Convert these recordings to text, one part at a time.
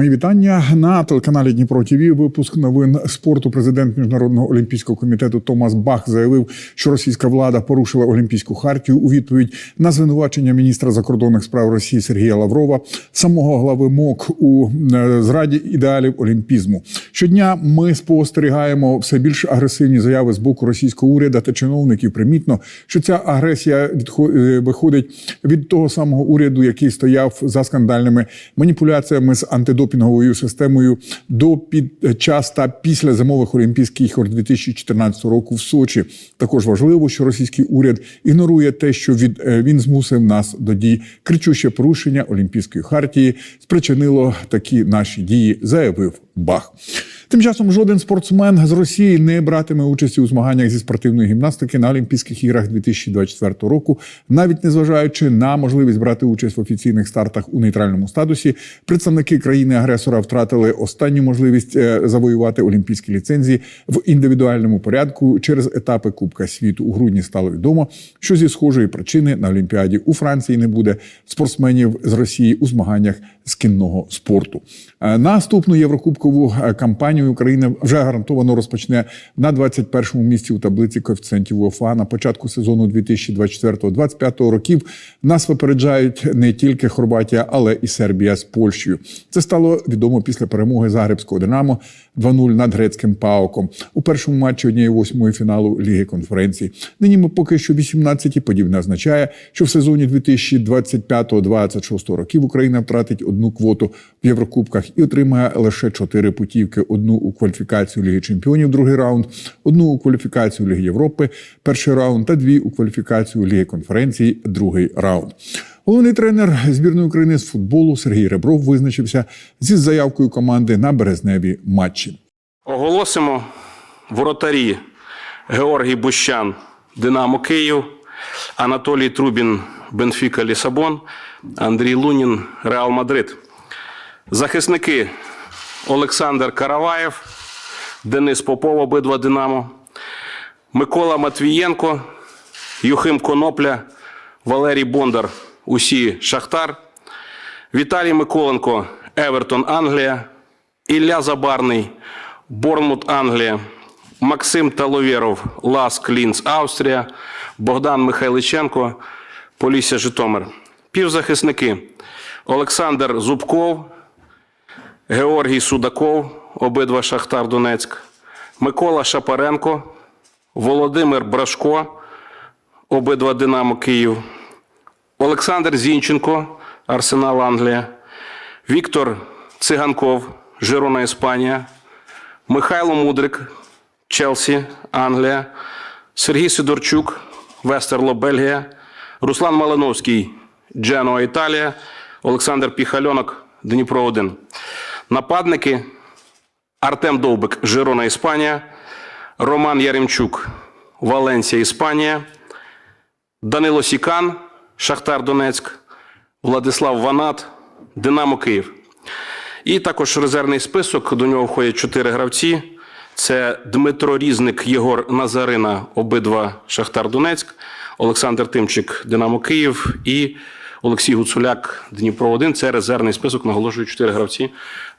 Мої вітання на телеканалі Дніпро ТВ. Випуск новин спорту. Президент міжнародного олімпійського комітету Томас Бах заявив, що російська влада порушила олімпійську хартію у відповідь на звинувачення міністра закордонних справ Росії Сергія Лаврова, самого глави МОК у е, зраді ідеалів олімпізму. Щодня ми спостерігаємо все більш агресивні заяви з боку російського уряду та чиновників. Примітно, що ця агресія е, виходить від того самого уряду, який стояв за скандальними маніпуляціями з антидопінговою системою до під час та після зимових Олімпійських ігор 2014 року в Сочі. Також важливо, що російський уряд ігнорує те, що від е, він змусив нас до дій. Кричуще порушення Олімпійської хартії спричинило такі наші дії, заявив Бах. Тим часом жоден спортсмен з Росії не братиме участі у змаганнях зі спортивної гімнастики на Олімпійських іграх 2024 року, навіть незважаючи на можливість брати участь в офіційних стартах у нейтральному статусі. Представники країни-агресора втратили останню можливість е, завоювати олімпійські ліцензії в індивідуальному порядку через етапи Кубка світу. У грудні стало відомо, що зі схожої причини на Олімпіаді у Франції не буде спортсменів з Росії у змаганнях з кінного спорту. Е, Наступну єврокубкову е, кампанію Україна вже гарантовано розпочне на 21-му місці у таблиці коефіцієнтів УФА. на початку сезону 2024-2025 років. Нас випереджають не тільки Хорватія, але і Сербія з Польщею. Це стало відомо після перемоги Загребського Динамо 2-0 над грецьким Паоком у першому матчі однієї восьмої фіналу Ліги конференцій. Нині ми поки що 18-ті. Подібне означає, що в сезоні 2025-2026 років Україна втратить одну квоту в Єврокубках і отримає лише чотири путівки: одну у кваліфікацію Ліги Чемпіонів, другий раунд, одну у кваліфікацію Ліги Європи, перший раунд та дві у кваліфікацію Ліги конференцій, другий раунд. Головний тренер збірної України з футболу Сергій Ребров визначився зі заявкою команди на березневі матчі. Оголосимо воротарі Георгій Бущан, Динамо Київ, Анатолій Трубін, Бенфіка Лісабон, Андрій Лунін, Реал Мадрид. Захисники Олександр Караваєв, Денис Попов, обидва Динамо, Микола Матвієнко, Юхим Конопля, Валерій Бондар, усі Шахтар, Віталій Миколенко, Евертон, Англія, Ілля Забарний, Борнмут, Англія, Максим Таловєров, Ласк, Лінц, Австрія, Богдан Михайличенко, Полісся Житомир. Півзахисники. Олександр Зубков, Георгій Судаков, обидва Шахтар Донецьк, Микола Шапаренко, Володимир Брашко, обидва Динамо Київ, Олександр Зінченко, Арсенал Англія, Віктор Циганков, Жирона Іспанія, Михайло Мудрик, Челсі, Англія, Сергій Сидорчук, Вестерло, Бельгія, Руслан Малиновський, Дженуа, Італія, Олександр Піхальонок, Дніпро 1. Нападники. Артем Довбик, Жирона, Іспанія, Роман Яремчук, Валенсія, Іспанія, Данило Сікан, Шахтар Донецьк, Владислав Ванат, Динамо Київ. І також резервний список. До нього входять чотири гравці. Це Дмитро Різник, Єгор Назарина, обидва Шахтар Донецьк, Олександр Тимчик, Динамо Київ і Олексій Гуцуляк, Дніпро 1 Це резервний список. Наголошую чотири гравці.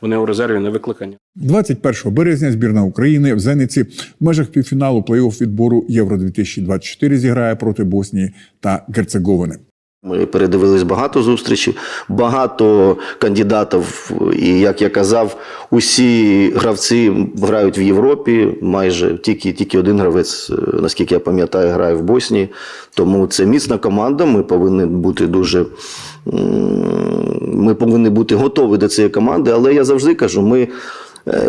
Вони у резерві не викликані. 21 березня збірна України в Зениці в межах півфіналу плей-офф відбору Євро 2024 зіграє проти Боснії та Герцеговини. Ми передивились багато зустрічей, багато кандидатів. І як я казав, усі гравці грають в Європі. Майже тільки, тільки один гравець, е, наскільки я пам'ятаю, грає в Боснії. Тому це міцна команда. Ми повинні бути дуже. Ми повинні бути готові до цієї команди, але я завжди кажу, ми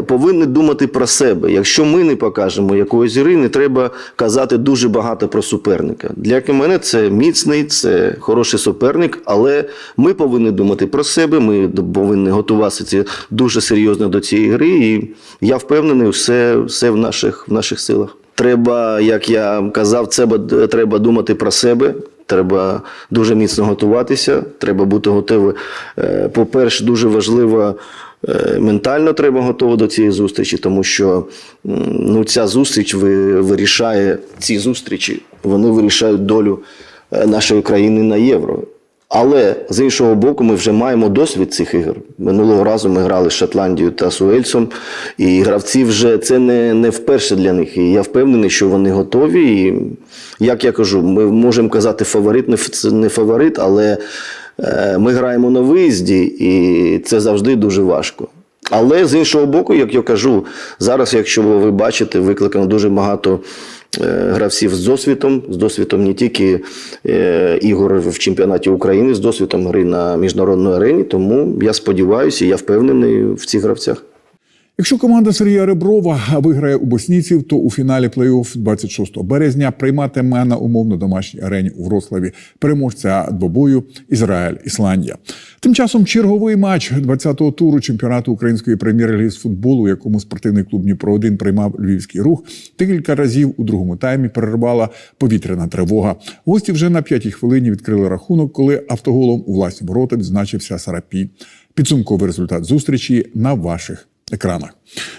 повинні думати про себе. Якщо ми не покажемо якоїсь гри, не треба казати дуже багато про суперника. Для мене це міцний, це хороший суперник, але ми повинні думати про себе. Ми повинні готуватися дуже серйозно до цієї гри. І я впевнений, все, все в наших, в наших силах. Треба, як я казав, це треба думати про себе. Треба дуже міцно готуватися. Треба бути готовим. Е, По-перше, дуже важливо е, ментально треба готово до цієї зустрічі, тому що ну, ця зустріч вирішає ці зустрічі, вони вирішають долю е, нашої країни на євро. Але з іншого боку, ми вже маємо досвід цих ігор. Минулого разу ми грали з Шотландією та з Уельсом, і гравці вже це не, не вперше для них. І я впевнений, що вони готові. І, як я кажу, ми можемо казати фаворит, не фаворит, але е, ми граємо на виїзді, і це завжди дуже важко. Але з іншого боку, як я кажу, зараз, якщо ви бачите, викликано дуже багато е, гравців з досвідом, з досвідом не тільки е, ігор в чемпіонаті України, з досвідом гри на міжнародній арені. Тому я сподіваюся, я впевнений в цих гравцях. Якщо команда Сергія Реброва виграє у боснійців, то у фіналі плей-офф 26 березня прийматиме на умовно домашній арені у Вроцлаві переможця двобою Ізраїль Ісландія. Тим часом черговий матч 20-го туру чемпіонату української прем'єр-ліги з футболу, у якому спортивний клуб Дніпро 1 приймав львівський рух, декілька разів у другому таймі перервала повітряна тривога. Гості вже на п'ятій хвилині відкрили рахунок, коли автоголом у власні ворота відзначився Сарапій. Підсумковий результат зустрічі на ваших екранах.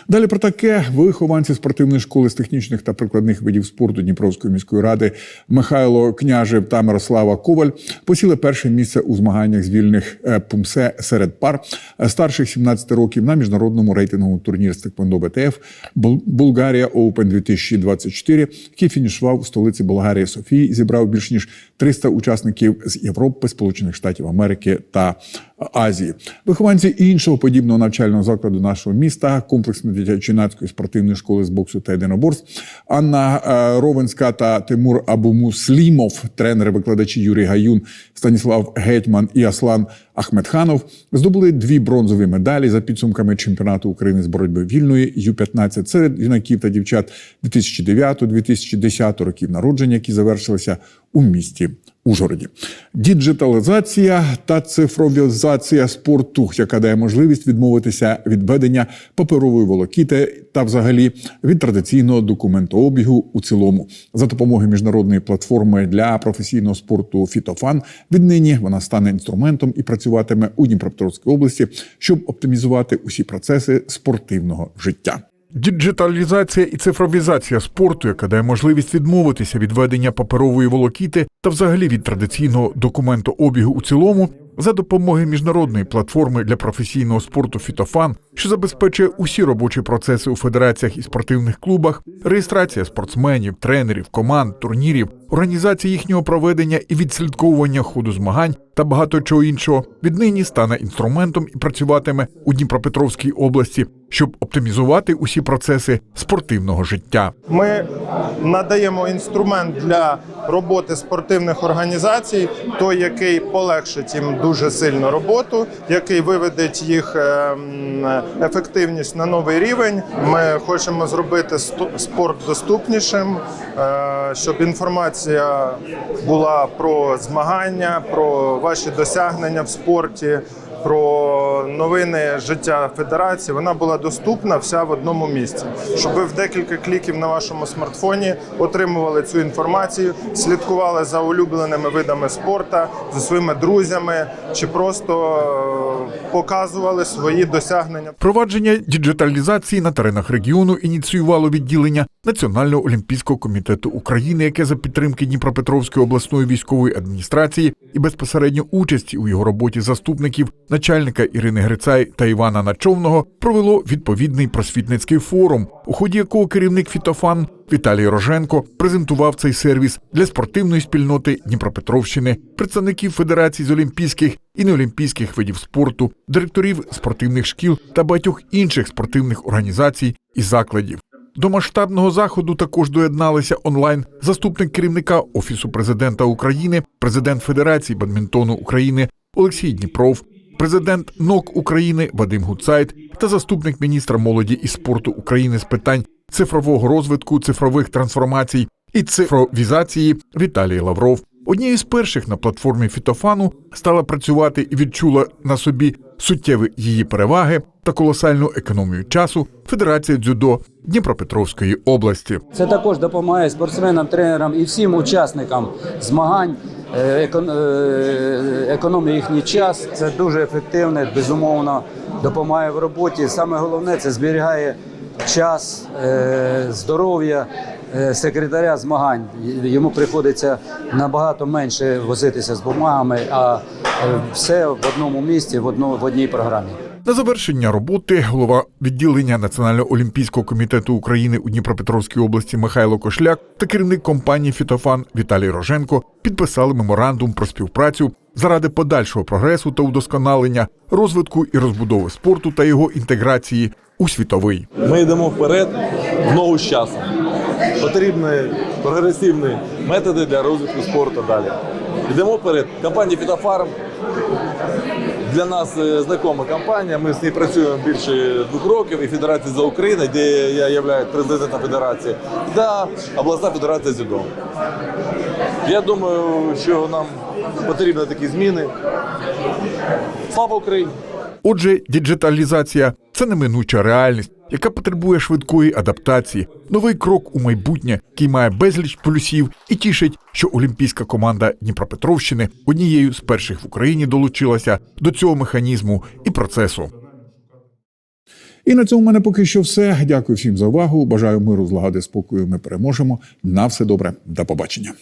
Далі про таке вихованці спортивної школи з технічних та прикладних видів спорту Дніпровської міської ради Михайло Княжев та Мирослава Коваль посіли перше місце у змаганнях з вільних е, пумсе серед пар е, старших 17 років на міжнародному рейтинговому турнірі з Теквондо БТФ Бул- Булгарія Open 2024, який фінішував у столиці Болгарії Софії зібрав більш ніж 300 учасників з Європи, Сполучених Штатів Америки та Азії. Вихованці іншого подібного навчального закладу нашого міста, комплексної дитячо-юнацької спортивної школи з боксу та єдиноборств, Анна е, Ровенська та Тимур Абумуслімов, тренери-викладачі Юрій Гаюн, Станіслав Гетьман і Аслан Ахмедханов здобули дві бронзові медалі за підсумками чемпіонату України з боротьби вільної Ю-15 серед юнаків та дівчат 2009-2010 років народження, які завершилися у місті Ужгороді. Діджиталізація та цифровізація спорту, яка дає можливість відмовитися від ведення паперової волокіти та, взагалі, від традиційного документообігу у цілому. За допомогою міжнародної платформи для професійного спорту Фітофан віднині вона стане інструментом і працюватиме у Дніпропетровській області, щоб оптимізувати усі процеси спортивного життя. Діджиталізація і цифровізація спорту, яка дає можливість відмовитися від ведення паперової волокіти та взагалі від традиційного документообігу у цілому, за допомогою міжнародної платформи для професійного спорту Фітофан, що забезпечує усі робочі процеси у федераціях і спортивних клубах, реєстрація спортсменів, тренерів, команд, турнірів, організація їхнього проведення і відслідковування ходу змагань та багато чого іншого, віднині стане інструментом і працюватиме у Дніпропетровській області, щоб оптимізувати усі процеси спортивного життя. Ми надаємо інструмент для роботи спортивних організацій, той, який полегшить їм дуже сильно роботу, який виведе їх ем, ефективність на новий рівень. Ми хочемо зробити спорт доступнішим, е, щоб інформація була про змагання, про ваші досягнення в спорті. Про новини життя федерації вона була доступна вся в одному місці, щоб ви в декілька кліків на вашому смартфоні отримували цю інформацію, слідкували за улюбленими видами спорту, за своїми друзями, чи просто е, показували свої досягнення. Провадження діджиталізації на теренах регіону ініціювало відділення Національного олімпійського комітету України, яке за підтримки Дніпропетровської обласної військової адміністрації і безпосередньо участі у його роботі заступників начальника Ірини Грицай та Івана Начовного провело відповідний просвітницький форум, у ході якого керівник Фітофан Віталій Роженко презентував цей сервіс для спортивної спільноти Дніпропетровщини, представників федерацій з олімпійських і неолімпійських видів спорту, директорів спортивних шкіл та багатьох інших спортивних організацій і закладів. До масштабного заходу також доєдналися онлайн заступник керівника Офісу президента України, президент Федерації бадмінтону України Олексій Дніпров, президент НОК України Вадим Гуцайт та заступник міністра молоді і спорту України з питань цифрового розвитку, цифрових трансформацій і цифровізації Віталій Лавров. Однією з перших на платформі Фітофану стала працювати і відчула на собі суттєві її переваги та колосальну економію часу Федерація дзюдо Дніпропетровської області. Це також допомагає спортсменам, тренерам і всім учасникам змагань. е, е, Економить їхній час. Це дуже ефективне, безумовно допомагає в роботі. Саме головне це зберігає час, е, здоров'я секретаря змагань. Йому приходиться набагато менше возитися з бумагами, а все в одному місці, в, одно, в одній програмі. На завершення роботи голова відділення Національного олімпійського комітету України у Дніпропетровській області Михайло Кошляк та керівник компанії Фітофан Віталій Роженко підписали меморандум про співпрацю заради подальшого прогресу та удосконалення, розвитку і розбудови спорту та його інтеграції у світовий. Ми йдемо вперед в ногу з часом. Потрібні прогресивні методи для розвитку спорту далі. Йдемо вперед. Компанія Фітофарм для нас е, знакома компанія. Ми з нею працюємо більше двох років. І Федерація за Україну, де я являюсь президентом федерації, та обласна федерація дзюдо. Я думаю, що нам потрібні такі зміни. Слава Україні! Отже, діджиталізація це неминуча реальність, яка потребує швидкої адаптації, новий крок у майбутнє, який має безліч плюсів і тішить, що олімпійська команда Дніпропетровщини однією з перших в Україні долучилася до цього механізму і процесу. І на цьому в мене поки що все. Дякую всім за увагу. Бажаю миру, злагоди, спокою. Ми переможемо. На все добре. До побачення.